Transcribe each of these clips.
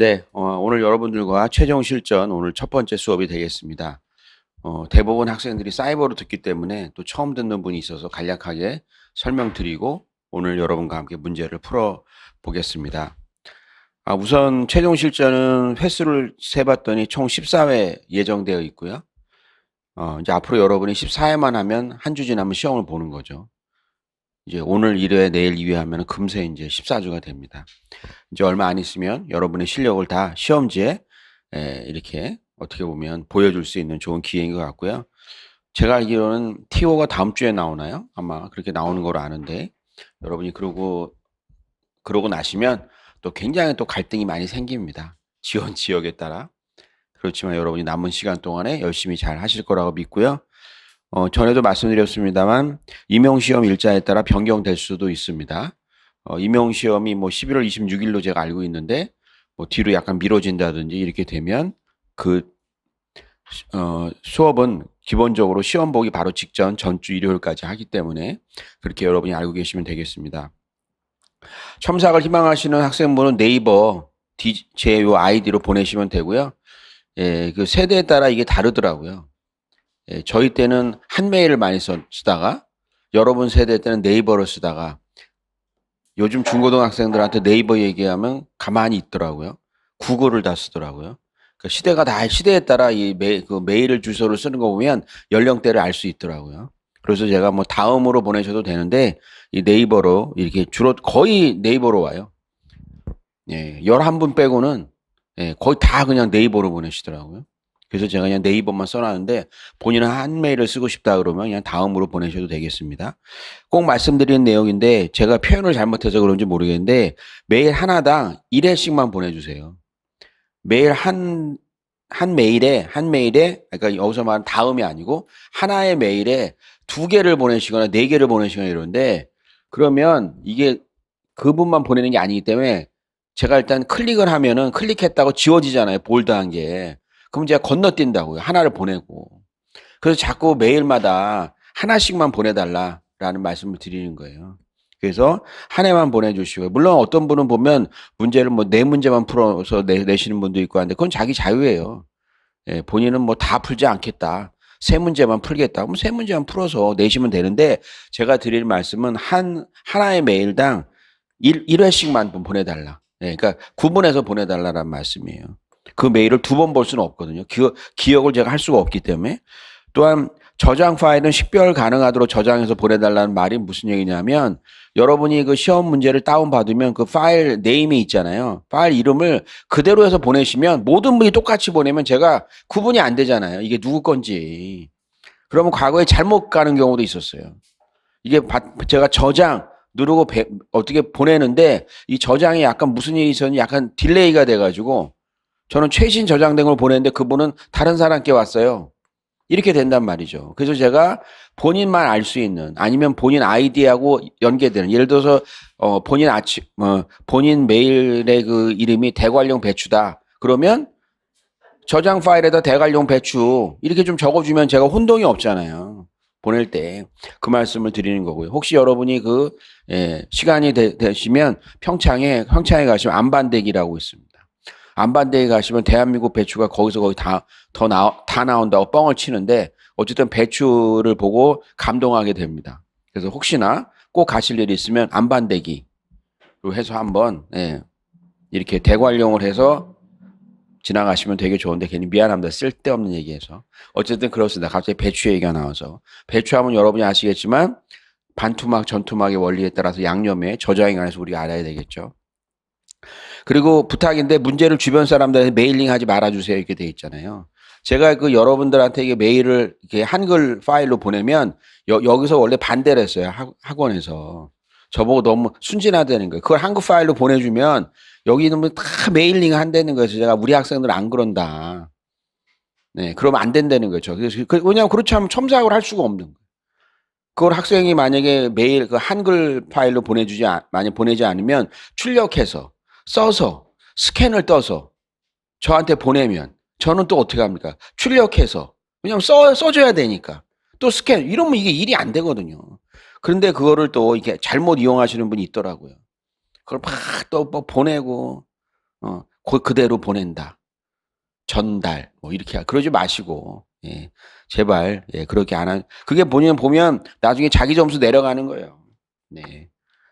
네, 어, 오늘 여러분들과 최종 실전 오늘 첫 번째 수업이 되겠습니다. 어, 대부분 학생들이 사이버로 듣기 때문에 또 처음 듣는 분이 있어서 간략하게 설명드리고 오늘 여러분과 함께 문제를 풀어 보겠습니다. 아, 우선 최종 실전은 횟수를 세봤더니 총 14회 예정되어 있고요. 어, 이제 앞으로 여러분이 14회만 하면 한 주 지나면 시험을 보는 거죠. 이제 오늘 1회, 내일 2회 하면 금세 이제 14주가 됩니다. 이제 얼마 안 있으면 여러분의 실력을 다 시험지에 에, 이렇게 어떻게 보면 보여줄 수 있는 좋은 기회인 것 같고요. 제가 알기로는 TO가 다음 주에 나오나요? 아마 그렇게 나오는 걸로 아는데 여러분이 그러고 그러고 나시면 또 굉장히 또 갈등이 많이 생깁니다. 지원 지역에 따라. 그렇지만 여러분이 남은 시간 동안에 열심히 잘 하실 거라고 믿고요. 어, 전에도 말씀드렸습니다만 임용시험 일자에 따라 변경될 수도 있습니다. 어, 임용시험이 뭐 11월 26일로 제가 알고 있는데 뭐 뒤로 약간 미뤄진다든지 이렇게 되면 그 어, 수업은 기본적으로 시험 보기 바로 직전 전주 일요일까지 하기 때문에 그렇게 여러분이 알고 계시면 되겠습니다. 첨삭을 희망하시는 학생분은 네이버 디, 제요 아이디로 보내시면 되고요. 예, 그 세대에 따라 이게 다르더라고요. 예, 저희 때는 한메일을 많이 써- 쓰다가 여러분 세대 때는 네이버를 쓰다가 요즘 중고등학생들한테 네이버 얘기하면 가만히 있더라고요. 구글을 다 쓰더라고요. 그 시대가 다 시대에 따라 이 메, 그 메일 주소를 쓰는 거 보면 연령대를 알 수 있더라고요. 그래서 제가 뭐 다음으로 보내셔도 되는데 이 네이버로 이렇게 주로 거의 네이버로 와요. 예, 11분 빼고는 예, 거의 다 그냥 네이버로 보내시더라고요. 그래서 제가 그냥 네이버만 써놨는데 본인은 한 메일을 쓰고 싶다 그러면 그냥 다음으로 보내셔도 되겠습니다. 꼭 말씀드리는 내용인데 제가 표현을 잘못해서 그런지 모르겠는데 메일 하나당 1회씩만 보내주세요. 매일 한, 한 메일에, 한 메일에, 그러니까 여기서 말하는 다음이 아니고 하나의 메일에 두 개를 보내시거나 네 개를 보내시거나 이러는데 그러면 이게 그분만 보내는 게 아니기 때문에 제가 일단 클릭을 하면은 클릭했다고 지워지잖아요. 볼드한 게. 그럼 제가 건너뛴다고요. 하나를 보내고. 그래서 자꾸 메일마다 하나씩만 보내달라라는 말씀을 드리는 거예요. 그래서 한 해만 보내주시고요. 물론 어떤 분은 보면 문제를 뭐 네 문제만 풀어서 내, 내시는 분도 있고 한데 그건 자기 자유예요. 예, 본인은 뭐 다 풀지 않겠다. 세 문제만 풀겠다. 그럼 세 문제만 풀어서 내시면 되는데 제가 드릴 말씀은 한 하나의 메일당 1, 1회씩만 보내달라. 예, 그러니까 구분해서 보내달라는 말씀이에요. 그 메일을 두 번 볼 수는 없거든요. 기억, 기억 을 제가 할 수가 없기 때문에. 또한 저장 파일은 식별 가능하도록 저장해서 보내달라는 말이 무슨 얘기냐면 여러분이 그 시험 문제를 다운받으면 그 파일 네임이 있잖아요. 파일 이름을 그대로 해서 보내시면 모든 분이 똑같이 보내면 제가 구분이 안 되잖아요. 이게 누구 건지. 그러면 과거에 잘못 가는 경우도 있었어요. 이게 받- 제가 저장 누르고 배- 어떻게 보내는데 이 저장이 약간 무슨 일이 있었는지 약간 딜레이가 돼가지고 저는 최신 저장된 걸 보냈는데 그분은 다른 사람께 왔어요. 이렇게 된단 말이죠. 그래서 제가 본인만 알 수 있는 아니면 본인 아이디하고 연계되는 예를 들어서 어 본인 아치 어 본인 메일의 그 이름이 대관령 배추다. 그러면 저장 파일에다 대관령 배추 이렇게 좀 적어주면 제가 혼동이 없잖아요. 보낼 때 그 말씀을 드리는 거고요. 혹시 여러분이 그 예, 시간이 되, 되시면 평창에 평창에 가시면 안반대기라고 있습니다. 안반대기 가시면 대한민국 배추가 거기서 거기 다 더 나, 다 나온다고 뻥을 치는데 어쨌든 배추를 보고 감동하게 됩니다. 그래서 혹시나 꼭 가실 일이 있으면 안반대기로 해서 한번 예, 이렇게 대관령을 해서 지나가시면 되게 좋은데 괜히 미안합니다. 쓸데없는 얘기해서. 어쨌든 그렇습니다. 갑자기 배추 얘기가 나와서. 배추하면 여러분이 아시겠지만 반투막, 전투막의 원리에 따라서 양념에 저장이 가해서 우리가 알아야 되겠죠. 그리고 부탁인데 문제를 주변 사람들한테 메일링 하지 말아주세요. 이렇게 돼 있잖아요. 제가 그 여러분들한테 이게 메일을 이렇게 한글 파일로 보내면 여, 여기서 원래 반대를 했어요. 학, 학원에서. 저보고 너무 순진하다는 거예요. 그걸 한글 파일로 보내주면 여기 있는 분 다 메일링 한다는 거예요. 제가 우리 학생들 안 그런다. 네, 그러면 안 된다는 거죠. 그래서 그, 왜냐하면 그렇지 않으면 첨삭을 할 수가 없는 거예요. 그걸 학생이 만약에 메일 그 한글 파일로 보내주지 않- 만약 보내지 않으면 출력해서 써서 스캔을 떠서 저한테 보내면 저는 또 어떻게 합니까? 출력해서 왜냐면 써 써줘야 되니까 또 스캔 이러면 이게 일이 안 되거든요. 그런데 그거를 또 이렇게 잘못 이용하시는 분이 있더라고요. 그걸 막또뭐 보내고 어그 그대로 보낸다. 전달 뭐 이렇게 하- 그러지 마시고 예, 제발 예, 그렇게 안 한. 그게 본인 보면 나중에 자기 점수 내려가는 거예요. 네.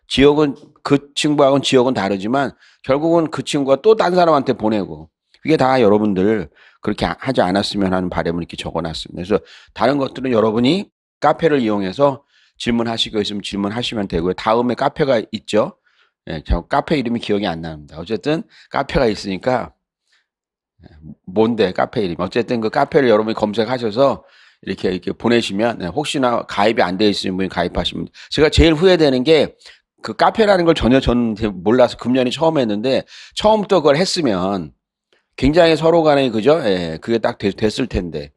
지역은 그 친구하고는 지역은 다르지만 결국은 그 친구가 또딴 사람한테 보내고 그게 다 여러분들 그렇게 하- 하지 않았으면 하는 바람을 이렇게 적어놨습니다. 그래서 다른 것들은 여러분이 카페를 이용해서 질문하시고 있으면 질문하시면 되고요. 다음에 카페가 있죠. 예, 저 카페 이름이 기억이 안 납니다. 어쨌든 카페가 있으니까 예, 뭔데 카페 이름? 어쨌든 그 카페를 여러분이 검색하셔서 이렇게 이렇게 보내시면 네, 혹시나 가입이 안 돼 있으신 분이 가입하시면 제가 제일 후회되는 게 그 카페라는 걸 전혀 저는 몰라서 금년이 처음 했는데 처음부터 그걸 했으면 굉장히 서로 간에 그죠? 예, 그게 딱 됐, 됐을 텐데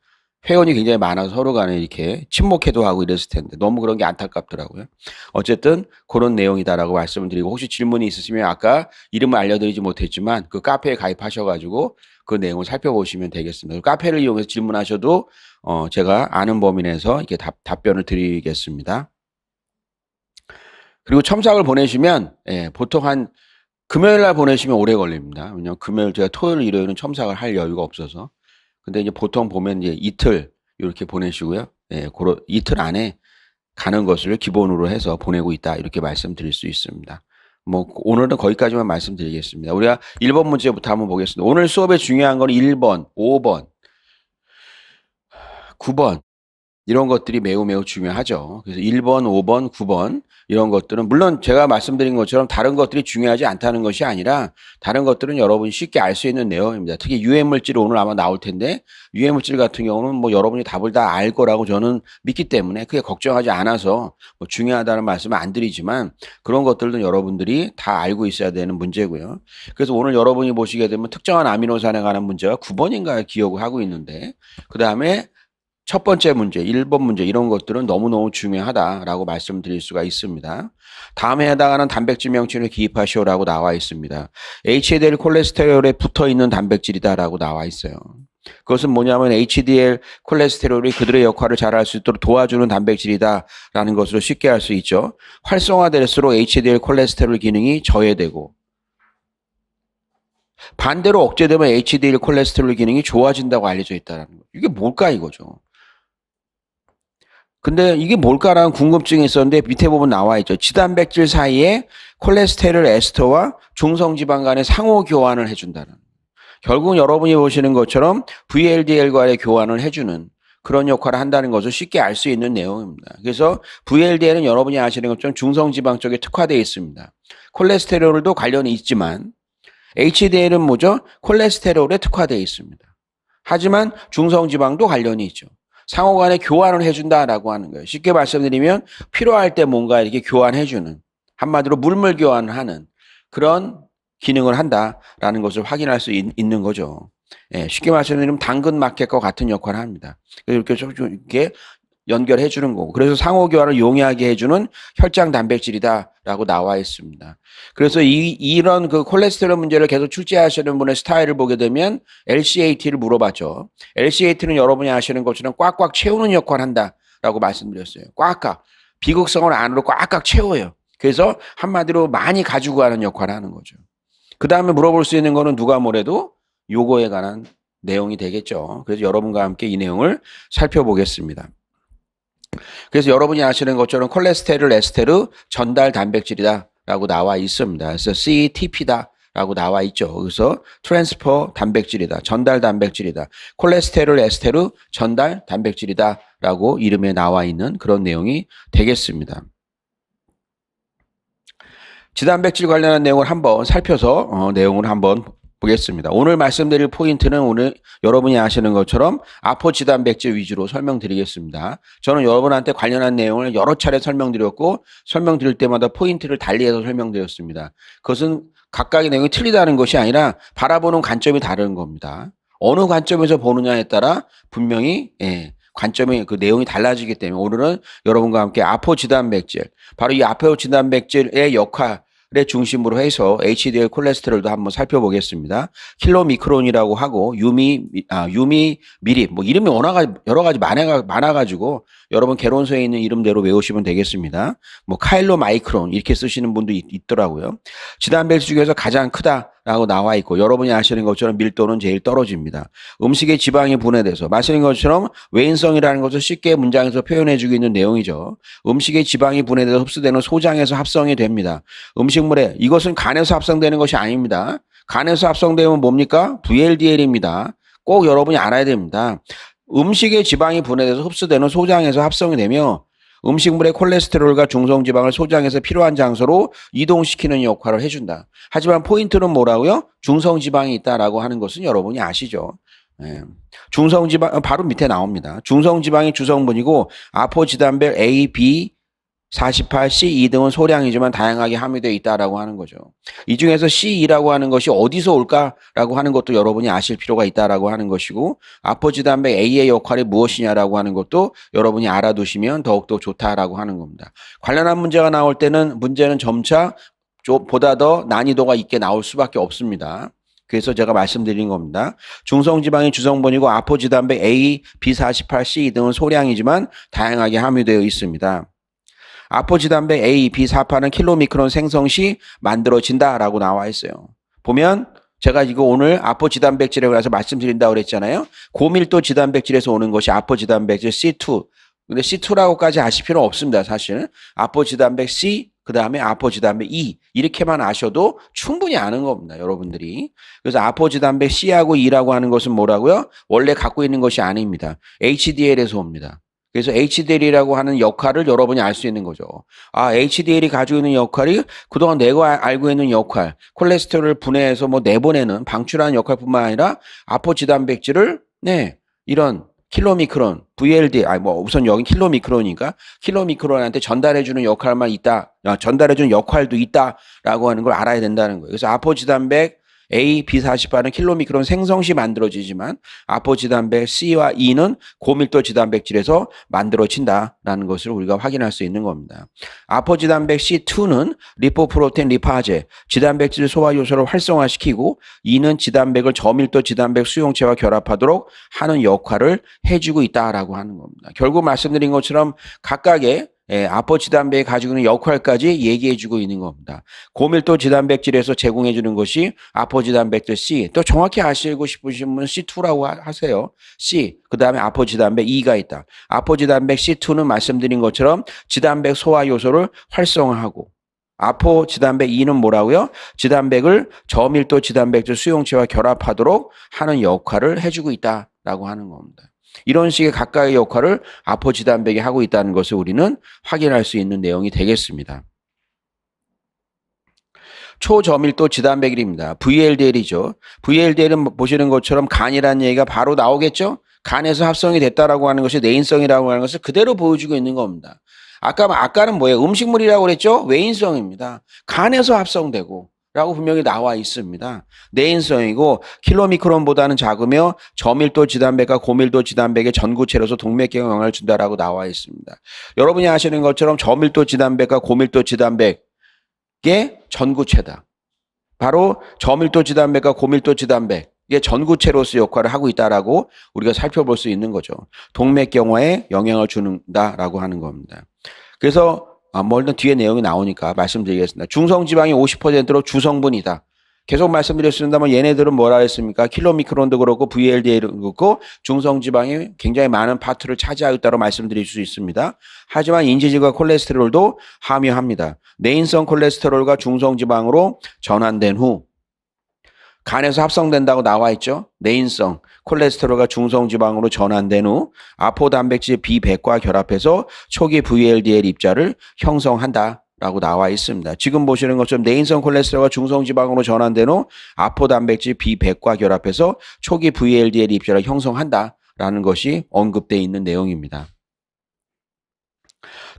회원이 굉장히 많아서 서로 간에 이렇게 친목회도 하고 이랬을 텐데 너무 그런 게 안타깝더라고요. 어쨌든 그런 내용이다라고 말씀을 드리고 혹시 질문이 있으시면 아까 이름을 알려드리지 못했지만 그 카페에 가입하셔가지고 그 내용을 살펴보시면 되겠습니다. 그 카페를 이용해서 질문하셔도 어 제가 아는 범위 내에서 이렇게 답, 답변을 드리겠습니다. 그리고 첨삭을 보내시면 예, 보통 한 금요일 날 보내시면 오래 걸립니다. 왜냐면 금요일 제가 토요일 일요일은 첨삭을 할 여유가 없어서. 근데 이제 보통 보면 이제 이틀 이렇게 보내시고요. 예, 고로 이틀 안에 가는 것을 기본으로 해서 보내고 있다. 이렇게 말씀드릴 수 있습니다. 뭐 오늘은 거기까지만 말씀드리겠습니다. 우리가 1번 문제부터 한번 보겠습니다. 오늘 수업에 중요한 건 1번, 5번, 9번 이런 것들이 매우 매우 중요하죠. 그래서 1번, 5번, 9번 이런 것들은 물론 제가 말씀드린 것처럼 다른 것들이 중요하지 않다는 것이 아니라 다른 것들은 여러분이 쉽게 알 수 있는 내용입니다. 특히 유해 물질이 오늘 아마 나올 텐데 유해 물질 같은 경우는 뭐 여러분이 답을 다 알 거라고 저는 믿기 때문에 크게 걱정하지 않아서 뭐 중요하다는 말씀은 안 드리지만 그런 것들도 여러분들이 다 알고 있어야 되는 문제고요. 그래서 오늘 여러분이 보시게 되면 특정한 아미노산에 관한 문제가 9번인가 기억을 하고 있는데 그 다음에 첫 번째 문제, 1번 문제 이런 것들은 너무너무 중요하다라고 말씀드릴 수가 있습니다. 다음에 해당하는 단백질 명칭을 기입하시오라고 나와 있습니다. HDL 콜레스테롤에 붙어 있는 단백질이다라고 나와 있어요. 그것은 뭐냐면 HDL 콜레스테롤이 그들의 역할을 잘 할 수 있도록 도와주는 단백질이다라는 것으로 쉽게 할 수 있죠. 활성화될수록 HDL 콜레스테롤 기능이 저해되고 반대로 억제되면 HDL 콜레스테롤 기능이 좋아진다고 알려져 있다는 거. 이게 뭘까 이거죠. 근데 이게 뭘까라는 궁금증이 있었는데 밑에 보면 나와 있죠. 지단백질 사이에 콜레스테롤 에스터와 중성지방 간의 상호 교환을 해준다는. 결국 여러분이 보시는 것처럼 VLDL과의 교환을 해주는 그런 역할을 한다는 것을 쉽게 알 수 있는 내용입니다. 그래서 VLDL은 여러분이 아시는 것처럼 중성지방 쪽에 특화되어 있습니다. 콜레스테롤도 관련이 있지만 HDL은 뭐죠? 콜레스테롤에 특화되어 있습니다. 하지만 중성지방도 관련이 있죠. 상호 간에 교환을 해준다라고 하는 거예요. 쉽게 말씀드리면 필요할 때 뭔가 이렇게 교환해주는 한마디로 물물 교환을 하는 그런 기능을 한다라는 것을 확인할 수 있, 는 거죠. 예, 쉽게 말씀드리면 당근 마켓과 같은 역할을 합니다. 이렇게 좀 이렇게 연결해 주는 거고 그래서 상호 교환을 용이하게 해주는 혈장 단백질이다라고 나와 있습니다. 그래서 이 이런 그 콜레스테롤 문제를 계속 출제하시는 분의 스타일을 보게 되면 LCAT를 물어봤죠. LCAT는 여러분이 아시는 것처럼 꽉꽉 채우는 역할을 한다라고 말씀드렸어요. 꽉꽉 비극성을 안으로 꽉꽉 채워요. 그래서 한마디로 많이 가지고 가는 역할을 하는 거죠. 그 다음에 물어볼 수 있는 거는 누가 뭐래도 요거에 관한 내용이 되겠죠. 그래서 여러분과 함께 이 내용을 살펴보겠습니다. 그래서 여러분이 아시는 것처럼 콜레스테롤 에스테르 전달 단백질이다라고 나와 있습니다. 그래서 CETP다 라고 나와 있죠. 그래서 트랜스퍼 단백질이다. 전달 단백질이다. 콜레스테롤 에스테르 전달 단백질이다 라고 이름에 나와 있는 그런 내용이 되겠습니다. 지단백질 관련한 내용을 한번 살펴서 어, 내용을 한번 보겠습니다. 오늘 말씀드릴 포인트는 오늘 여러분이 아시는 것처럼 아포지단백질 위주로 설명드리겠습니다. 저는 여러분한테 관련한 내용을 여러 차례 설명드렸고 설명드릴 때마다 포인트를 달리해서 설명드렸습니다. 그것은 각각의 내용이 틀리다는 것이 아니라 바라보는 관점이 다른 겁니다. 어느 관점에서 보느냐에 따라 분명히 예, 관점이 그 내용이 달라지기 때문에 오늘은 여러분과 함께 아포지단백질 바로 이 아포지단백질의 역할 의 중심으로 해서 HDL 콜레스테롤도 한번 살펴보겠습니다. 킬로 미크론이라고 하고 유미 아 유미 미리 뭐 이름이 워낙 여러 가지 많아 많아가지고 여러분 개론서에 있는 이름대로 외우시면 되겠습니다. 뭐 카일로 마이크론 이렇게 쓰시는 분도 있, 더라고요 지단백질 중에서 가장 크다. 라고 나와 있고 여러분이 아시는 것처럼 밀도는 제일 떨어집니다. 음식의 지방이 분해돼서 말씀인 것처럼 외인성이라는 것을 쉽게 문장에서 표현해주고 있는 내용이죠. 음식의 지방이 분해돼서 흡수되는 소장에서 합성이 됩니다. 음식물에 이것은 간에서 합성되는 것이 아닙니다. 간에서 합성되면 뭡니까? VLDL입니다. 꼭 여러분이 알아야 됩니다. 음식의 지방이 분해돼서 흡수되는 소장에서 합성이 되며 음식물의 콜레스테롤과 중성 지방을 소장해서 필요한 장소로 이동시키는 역할을 해준다. 하지만 포인트는 뭐라고요? 중성 지방이 있다라고 하는 것은 여러분이 아시죠? 예. 중성 지방 바로 밑에 나옵니다. 중성 지방이 주성분이고 아포지단백 A, B, 48, C2 등은 소량이지만 다양하게 함유되어 있다라고 하는 거죠. 이 중에서 C2라고 하는 것이 어디서 올까라고 하는 것도 여러분이 아실 필요가 있다라고 하는 것이고 아포지 단백 A의 역할이 무엇이냐라고 하는 것도 여러분이 알아두시면 더욱더 좋다라고 하는 겁니다. 관련한 문제가 나올 때는 문제는 점차 좀 보다 더 난이도가 있게 나올 수밖에 없습니다. 그래서 제가 말씀드린 겁니다. 중성지방이 주성분이고 아포지단백 A, B48C 등은 소량이지만 다양하게 함유되어 있습니다. 아포지단백 A, B48은 킬로미크론 생성 시 만들어진다라고 나와 있어요. 보면 제가 이거 오늘 아포지단백질에 관해서 말씀드린다고 그랬잖아요. 고밀도 지단백질에서 오는 것이 아포지단백질 C2. 근데 C2라고까지 아실 필요 없습니다, 사실. 아포지단백 C, 그 다음에 아포지단백 E. 이렇게만 아셔도 충분히 아는 겁니다, 여러분들이. 그래서 아포지단백 C하고 E라고 하는 것은 뭐라고요? 원래 갖고 있는 것이 아닙니다. HDL에서 옵니다. 그래서 HDL이라고 하는 역할을 여러분이 알 수 있는 거죠. 아, HDL이 가지고 있는 역할이 그동안 내가 알고 있는 역할, 콜레스테롤을 분해해서 뭐 내보내는 방출하는 역할뿐만 아니라 아포지단백질을 네 이런 킬로미크론, VLD, 아니 뭐 우선 여기 킬로미크론이니까 킬로미크론한테 전달해주는 역할만 있다, 아, 전달해주는 역할도 있다라고 하는 걸 알아야 된다는 거예요. 그래서 아포지단백 A, B48은 킬로미크론 생성 시 만들어지지만 아포지단백 C와 E는 고밀도 지단백질에서 만들어진다라는 것을 우리가 확인할 수 있는 겁니다. 아포지단백 C2는 리포프로테인 리파제, 지단백질 소화 요소를 활성화시키고 E는 지단백을 저밀도 지단백 수용체와 결합하도록 하는 역할을 해주고 있다라고 하는 겁니다. 결국 말씀드린 것처럼 각각의 예, 아포지단백이 가지고 있는 역할까지 얘기해주고 있는 겁니다. 고밀도 지단백질에서 제공해주는 것이 아포지 단백질 C. 또 정확히 아시고 싶으신 분은 C2라고 하세요. C. 그 다음에 아포지 단백 E가 있다. 아포지 단백 C2는 말씀드린 것처럼 지단백 소화 요소를 활성화하고 아포 지단백 E는 뭐라고요? 지단백을 저밀도 지단백질 수용체와 결합하도록 하는 역할을 해주고 있다라고 하는 겁니다. 이런 식의 각각의 역할을 아포지단백이 하고 있다는 것을 우리는 확인할 수 있는 내용이 되겠습니다. 초저밀도 지단백질입니다. VLDL이죠. VLDL은 보시는 것처럼 간이라는 얘기가 바로 나오겠죠? 간에서 합성이 됐다라고 하는 것이 내인성이라고 하는 것을 그대로 보여주고 있는 겁니다. 아까, 아까는 뭐예요? 음식물이라고 그랬죠? 외인성입니다. 간에서 합성되고, 라고 분명히 나와 있습니다. 내인성이고 킬로미크론보다는 작으며 저밀도 지단백과 고밀도 지단백의 전구체로서 동맥경에 영향을 준다라고 나와 있습니다. 여러분이 아시는 것처럼 저밀도 지단백과 고밀도 지단백의 전구체다. 바로 저밀도 지단백과 고밀도 지단백의 전구체로서 역할을 하고 있다라고 우리가 살펴볼 수 있는 거죠. 동맥경화에 영향을 주는다라고 하는 겁니다. 그래서 아, 뭐 일단 뒤에 내용이 나오니까 말씀드리겠습니다. 중성지방이 50%로 주성분이다. 계속 말씀드렸습니다만 얘네들은 뭐라 했습니까? 킬로미크론도 그렇고 VLDL도 그렇고 중성지방이 굉장히 많은 파트를 차지하고 있다고 말씀드릴 수 있습니다. 하지만 인지질과 콜레스테롤도 함유합니다. 내인성 콜레스테롤과 중성지방으로 전환된 후 간에서 합성된다고 나와 있죠. 내인성 콜레스테롤과 중성 지방으로 전환된 후 아포단백질 B100과 결합해서 초기 VLDL 입자를 형성한다 라고 나와 있습니다. 지금 보시는 것처럼 내인성 콜레스테롤과 중성 지방으로 전환된 후 아포단백질 B100과 결합해서 초기 VLDL 입자를 형성한다라는 것이 언급되어 있는 내용입니다.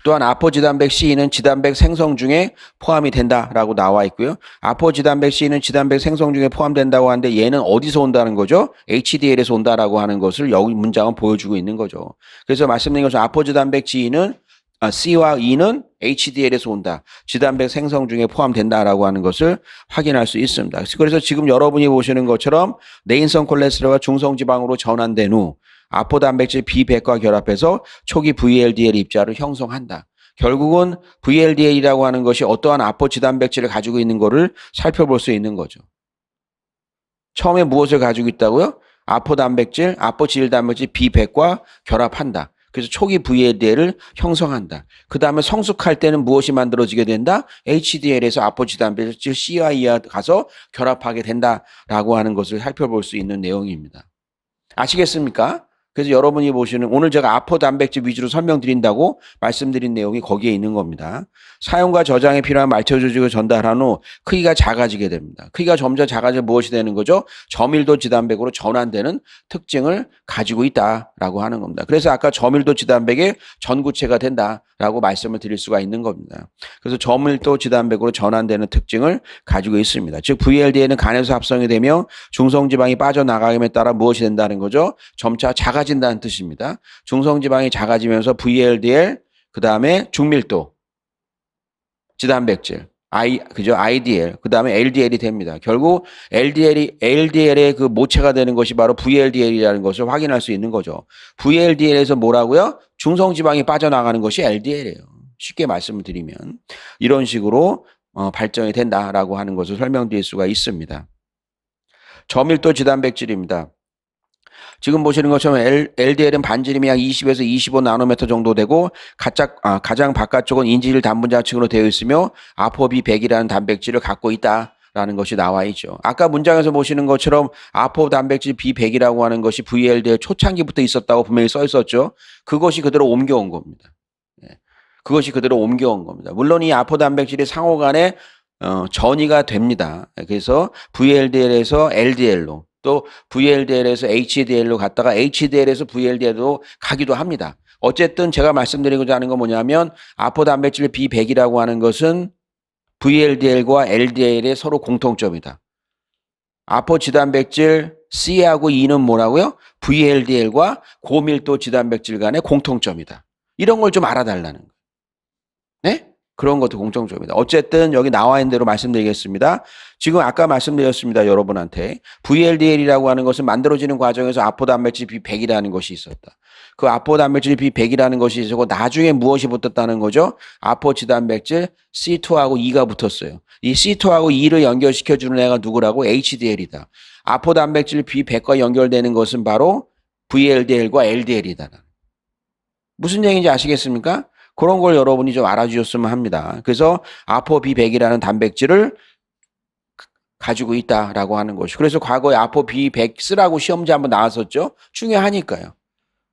또한 아포지단백 C는 지단백 생성 중에 포함이 된다라고 나와 있고요. 아포지단백 C는 지단백 생성 중에 포함된다고 하는데 얘는 어디서 온다는 거죠? HDL에서 온다라고 하는 것을 여기 문장은 보여주고 있는 거죠. 그래서 말씀드린 것처럼 아포지단백 G는 아, C와 E는 HDL에서 온다. 지단백 생성 중에 포함된다라고 하는 것을 확인할 수 있습니다. 그래서 지금 여러분이 보시는 것처럼 내인성 콜레스테롤과 중성 지방으로 전환된 후 아포단백질 B100과 결합해서 초기 VLDL 입자를 형성한다. 결국은 VLDL이라고 하는 것이 어떠한 아포지단백질을 가지고 있는 것을 살펴볼 수 있는 거죠. 처음에 무엇을 가지고 있다고요? 아포 단백질, 아포 질 단백질 B100과 결합한다. 그래서 초기 VLDL을 형성한다. 그 다음에 성숙할 때는 무엇이 만들어지게 된다? HDL에서 아포지 단백질 CI와 가서 결합하게 된다라고 하는 것을 살펴볼 수 있는 내용입니다. 아시겠습니까? 그래서 여러분이 보시는 오늘 제가 아포 단백질 위주로 설명드린다고 말씀드린 내용이 거기에 있는 겁니다. 사용과 저장에 필요한 말초 조직을 전달한 후 크기가 작아지게 됩니다. 크기가 점점 작아져 무엇이 되는 거죠? 저밀도 지단백으로 전환되는 특징을 가지고 있다라고 하는 겁니다. 그래서 아까 저밀도 지단백의 전구체가 된다라고 말씀을 드릴 수가 있는 겁니다. 그래서 저밀도 지단백으로 전환되는 특징을 가지고 있습니다. 즉 VLD에는 간에서 합성이 되며 중성지방이 빠져나가임에 따라 무엇이 된다는 거죠? 점차 작아 진다는 뜻입니다. 중성지방이 작아지면서 VLDL 그 다음에 중밀도 지단백질 I 그죠 IDL 그 다음에 LDL이 됩니다. 결국 LDL이 LDL의 그 모체가 되는 것이 바로 VLDL이라는 것을 확인할 수 있는 거죠. VLDL에서 뭐라고요? 중성지방이 빠져나가는 것이 LDL이에요. 쉽게 말씀을 드리면 이런 식으로 어, 발전이 된다라고 하는 것을 설명드릴 수가 있습니다. 저밀도 지단백질입니다. 지금 보시는 것처럼 L, LDL은 반지름이 약 20에서 25 나노미터 정도 되고 가장, 아, 가장 바깥쪽은 인지질 단분자 층으로 되어 있으며 아포비 100이라는 단백질을 갖고 있다 라는 것이 나와 있죠. 아까 문장에서 보시는 것처럼 아포 단백질 B100이라고 하는 것이 VLDL 초창기부터 있었다고 분명히 써 있었죠. 그것이 그대로 옮겨온 겁니다. 예. 그것이 그대로 옮겨온 겁니다. 물론 이 아포 단백질이 상호 간에 어, 전이가 됩니다. 그래서 VLDL에서 LDL로 또 VLDL에서 HDL로 갔다가 HDL에서 VLDL로 가기도 합니다. 어쨌든 제가 말씀드리고자 하는 건 뭐냐면 아포 단백질 B100이라고 하는 것은 VLDL과 LDL의 서로 공통점이다. 아포 지단백질 C하고 E는 뭐라고요? VLDL과 고밀도 지단백질 간의 공통점이다. 이런 걸 좀 알아달라는 거예요. 네? 그런 것도 공통점입니다. 어쨌든 여기 나와 있는 대로 말씀드리겠습니다. 지금 아까 말씀드렸습니다. 여러분한테. VLDL이라고 하는 것은 만들어지는 과정에서 아포 단백질 B100이라는 것이 있었다. 그 아포 단백질 B100이라는 것이 있었고 나중에 무엇이 붙었다는 거죠? 아포 지단백질 C2하고 E가 붙었어요. 이 C2하고 E를 연결시켜 주는 애가 누구라고? HDL이다. 아포 단백질 B100과 연결되는 것은 바로 VLDL과 LDL이다. 무슨 얘기인지 아시겠습니까? 그런 걸 여러분이 좀 알아주셨으면 합니다. 그래서 아포비100이라는 단백질을 가지고 있다라고 하는 것이. 그래서 과거에 아포비100 쓰라고 시험지 한번 나왔었죠. 중요하니까요.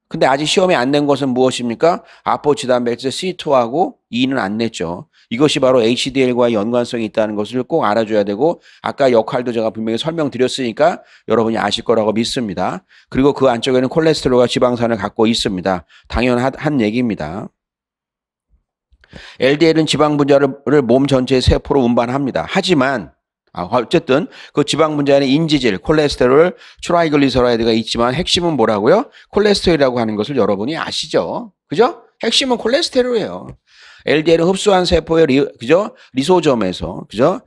근데 아직 시험에 안 낸 것은 무엇입니까? 아포 지단백질 C2하고 E는 안 냈죠. 이것이 바로 HDL과 연관성이 있다는 것을 꼭 알아줘야 되고 아까 역할도 제가 분명히 설명드렸으니까 여러분이 아실 거라고 믿습니다. 그리고 그 안쪽에는 콜레스테롤과 지방산을 갖고 있습니다. 당연한 얘기입니다. LDL은 지방 분자를 몸 전체의 세포로 운반합니다. 하지만 아, 어쨌든 그 지방 분자에는 인지질, 콜레스테롤, 트라이글리서라이드가 있지만 핵심은 뭐라고요? 콜레스테롤이라고 하는 것을 여러분이 아시죠? 그죠? 핵심은 콜레스테롤이에요. LDL을 흡수한 세포의 리, 그죠? 리소점에서 그죠?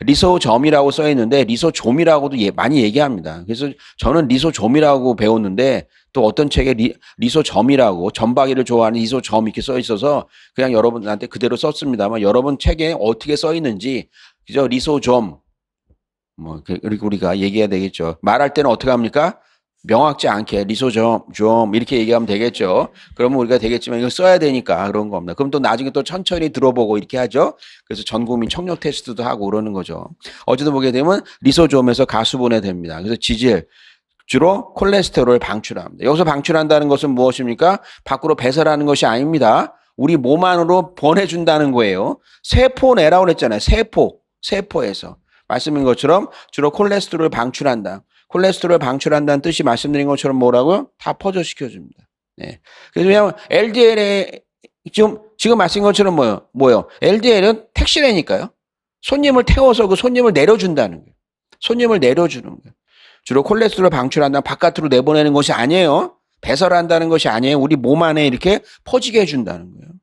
리소점이라고 써 있는데 리소좀이라고도 예, 많이 얘기합니다. 그래서 저는 리소점이라고 배웠는데 또 어떤 책에 리, 리소점이라고 전박이를 좋아하는 리소점 이렇게 써 있어서 그냥 여러분한테 그대로 썼습니다만 여러분 책에 어떻게 써 있는지 그죠? 리소점 뭐 그리고 우리가 얘기해야 되겠죠. 말할 때는 어떻게 합니까? 명확지 않게 리소점 좀 이렇게 얘기하면 되겠죠. 그러면 우리가 되겠지만 이거 써야 되니까 그런 겁니다. 그럼 또 나중에 또 천천히 들어보고 이렇게 하죠. 그래서 전 국민 청력 테스트도 하고 그러는 거죠. 어제도 보게 되면 리소점에서 가수분해 됩니다. 그래서 지질 주로 콜레스테롤을 방출합니다. 여기서 방출한다는 것은 무엇입니까? 밖으로 배설하는 것이 아닙니다. 우리 몸 안으로 보내준다는 거예요. 세포 내라고 그랬잖아요. 세포, 세포에서. 말씀인 것처럼 주로 콜레스테롤을 방출한다. 콜레스테롤을 방출한다는 뜻이 말씀드린 것처럼 뭐라고요? 다 퍼져시켜 줍니다. 네. 그래서 그냥 LDL에 지금, 지금 말씀인 것처럼 뭐요? 뭐요? LDL은 택시라니까요. 손님을 태워서 그 손님을 내려준다는 거예요. 손님을 내려주는 거예요. 주로 콜레스테롤을 방출한다 바깥으로 내보내는 것이 아니에요. 배설한다는 것이 아니에요. 우리 몸 안에 이렇게 퍼지게 해준다는 거예요.